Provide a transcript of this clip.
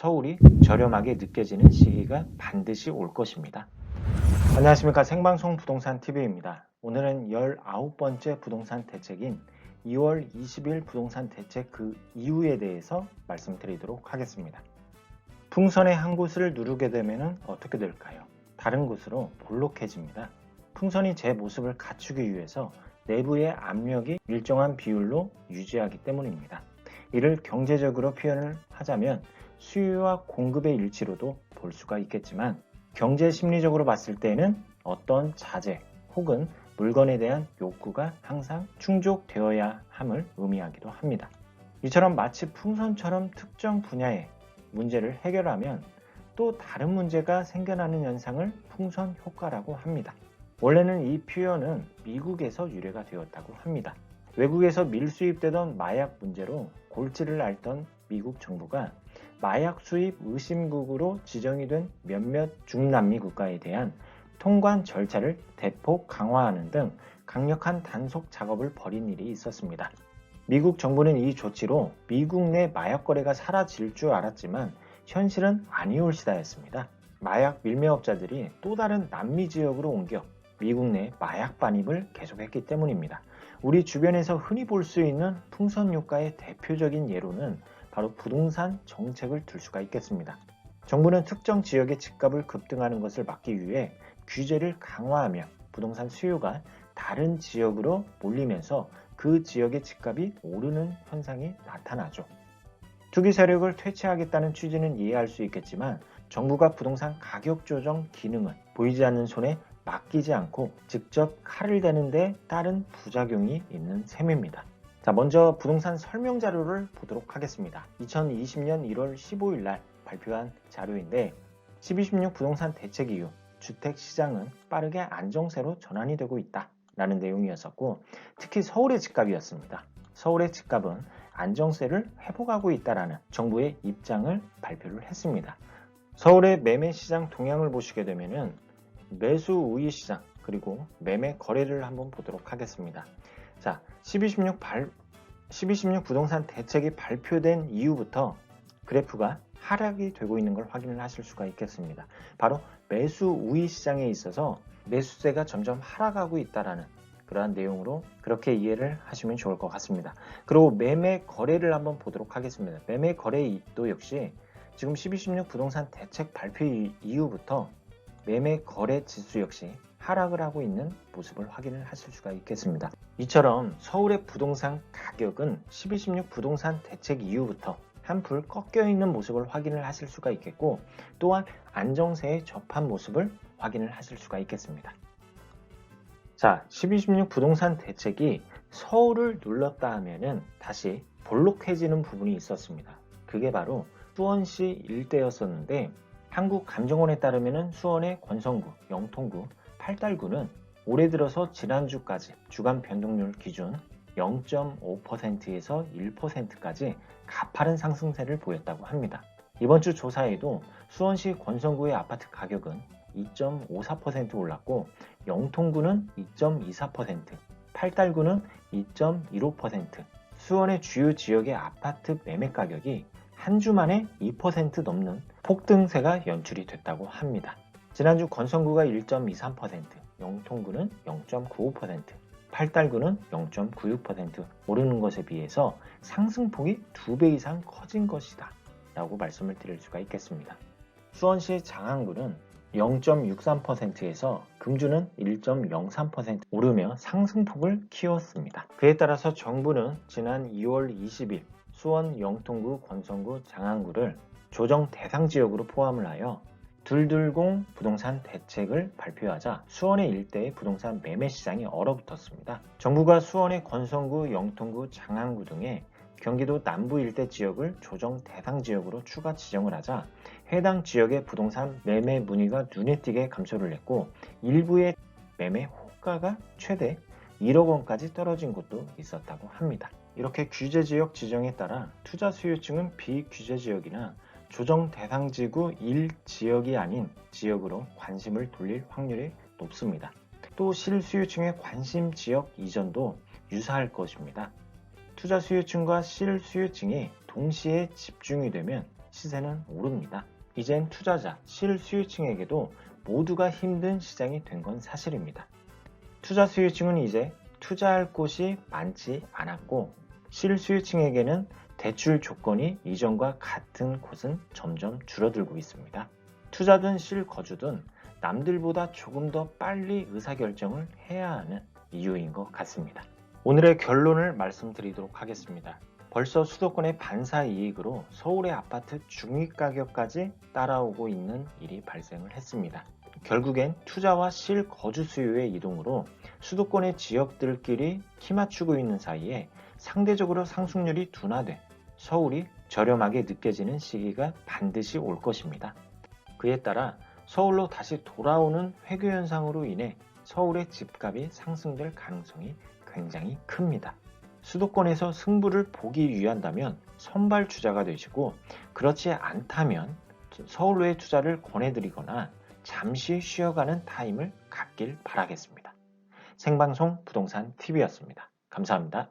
서울이 저렴하게 느껴지는 시기가 반드시 올 것입니다. 안녕하십니까 생방송 부동산 TV입니다. 오늘은 19번째 부동산 대책인 2월 20일 부동산 대책 그 이유에 대해서 말씀드리도록 하겠습니다. 풍선의 한 곳을 누르게 되면 어떻게 될까요? 다른 곳으로 볼록해집니다. 풍선이 제 모습을 갖추기 위해서 내부의 압력이 일정한 비율로 유지하기 때문입니다. 이를 경제적으로 표현을 하자면 수요와 공급의 일치로도 볼 수가 있겠지만 경제 심리적으로 봤을 때는 어떤 자재 혹은 물건에 대한 욕구가 항상 충족되어야 함을 의미하기도 합니다. 이처럼 마치 풍선처럼 특정 분야의 문제를 해결하면 또 다른 문제가 생겨나는 현상을 풍선 효과라고 합니다. 원래는 이 표현은 미국에서 유래가 되었다고 합니다. 외국에서 밀수입되던 마약 문제로 골치를 앓던 미국 정부가 마약 수입 의심국으로 지정이 된 몇몇 중남미 국가에 대한 통관 절차를 대폭 강화하는 등 강력한 단속 작업을 벌인 일이 있었습니다. 미국 정부는 이 조치로 미국 내 마약 거래가 사라질 줄 알았지만 현실은 아니올시다였습니다. 마약 밀매업자들이 또 다른 남미 지역으로 옮겨 미국 내 마약 반입을 계속했기 때문입니다. 우리 주변에서 흔히 볼 수 있는 풍선 효과의 대표적인 예로는 바로 부동산 정책을 들 수가 있겠습니다. 정부는 특정 지역의 집값을 급등하는 것을 막기 위해 규제를 강화하며 부동산 수요가 다른 지역으로 몰리면서 그 지역의 집값이 오르는 현상이 나타나죠. 투기 세력을 퇴치하겠다는 취지는 이해할 수 있겠지만 정부가 부동산 가격 조정 기능을 보이지 않는 손에 맡기지 않고 직접 칼을 대는데 따른 부작용이 있는 셈입니다. 자, 먼저 부동산 설명 자료를 보도록 하겠습니다. 2020년 1월 15일 날 발표한 자료인데 1216 부동산 대책 이후 주택 시장은 빠르게 안정세로 전환이 되고 있다. 라는 내용이었었고 특히 서울의 집값이었습니다. 서울의 집값은 안정세를 회복하고 있다라는 정부의 입장을 발표를 했습니다. 서울의 매매 시장 동향을 보시게 되면은 매수 우위 시장 그리고 매매 거래를 한번 보도록 하겠습니다. 자, 1216 발, 1216 부동산 대책이 발표된 이후부터 그래프가 하락이 되고 있는 걸 확인을 하실 수가 있겠습니다. 바로 매수 우위 시장에 있어서 매수세가 점점 하락하고 있다라는 그러한 내용으로 그렇게 이해를 하시면 좋을 것 같습니다. 그리고 매매 거래를 한번 보도록 하겠습니다. 매매 거래도 역시 지금 1216 부동산 대책 발표 이후부터 매매 거래 지수 역시 하락을 하고 있는 모습을 확인을 하실 수가 있겠습니다. 이처럼 서울의 부동산 가격은 1216 부동산 대책 이후부터 한풀 꺾여 있는 모습을 확인을 하실 수가 있겠고 또한 안정세에 접한 모습을 확인을 하실 수가 있겠습니다. 자, 1216 부동산 대책이 서울을 눌렀다 하면은 다시 볼록해지는 부분이 있었습니다. 그게 바로 수원시 일대였었는데 한국감정원에 따르면 수원의 권성구, 영통구, 팔달구는 올해 들어서 지난주까지 주간 변동률 기준 0.5%에서 1%까지 가파른 상승세를 보였다고 합니다. 이번 주 조사에도 수원시 권성구의 아파트 가격은 2.54% 올랐고 영통구는 2.24%, 팔달구는 2.15%, 수원의 주요 지역의 아파트 매매 가격이 한 주 만에 2% 넘는 폭등세가 연출이 됐다고 합니다. 지난주 건성구가 1.23%, 영통구는 0.95%, 팔달구는 0.96% 오르는 것에 비해서 상승폭이 2배 이상 커진 것이다 라고 말씀을 드릴 수가 있겠습니다. 수원시 장안구는 0.63%에서 금주는 1.03% 오르며 상승폭을 키웠습니다. 그에 따라서 정부는 지난 2월 20일 수원 영통구, 권성구, 장안구를 조정 대상 지역으로 포함을 하여 둘둘공 부동산 대책을 발표하자 수원의 일대의 부동산 매매 시장이 얼어붙었습니다. 정부가 수원의 권성구, 영통구, 장안구 등의 경기도 남부 일대 지역을 조정 대상 지역으로 추가 지정을 하자 해당 지역의 부동산 매매 문의가 눈에 띄게 감소를 했고 일부의 매매 호가가 최대 1억 원까지 떨어진 곳도 있었다고 합니다. 이렇게 규제 지역 지정에 따라 투자 수요층은 비규제 지역이나 조정 대상 지구 1 지역이 아닌 지역으로 관심을 돌릴 확률이 높습니다. 또 실수요층의 관심 지역 이전도 유사할 것입니다. 투자 수요층과 실수요층이 동시에 집중이 되면 시세는 오릅니다. 이젠 투자자, 실수요층에게도 모두가 힘든 시장이 된 건 사실입니다. 투자 수요층은 이제 투자할 곳이 많지 않았고 실수요층에게는 대출 조건이 이전과 같은 곳은 점점 줄어들고 있습니다. 투자든 실거주든 남들보다 조금 더 빨리 의사결정을 해야 하는 이유인 것 같습니다. 오늘의 결론을 말씀드리도록 하겠습니다. 벌써 수도권의 반사 이익으로 서울의 아파트 중위 가격까지 따라오고 있는 일이 발생을 했습니다. 결국엔 투자와 실거주 수요의 이동으로 수도권의 지역들끼리 키 맞추고 있는 사이에 상대적으로 상승률이 둔화돼 서울이 저렴하게 느껴지는 시기가 반드시 올 것입니다. 그에 따라 서울로 다시 돌아오는 회귀 현상으로 인해 서울의 집값이 상승될 가능성이 굉장히 큽니다. 수도권에서 승부를 보기 위한다면 선발 투자가 되시고 그렇지 않다면 서울로의 투자를 권해드리거나 잠시 쉬어가는 타임을 갖길 바라겠습니다. 생방송 부동산 TV였습니다. 감사합니다.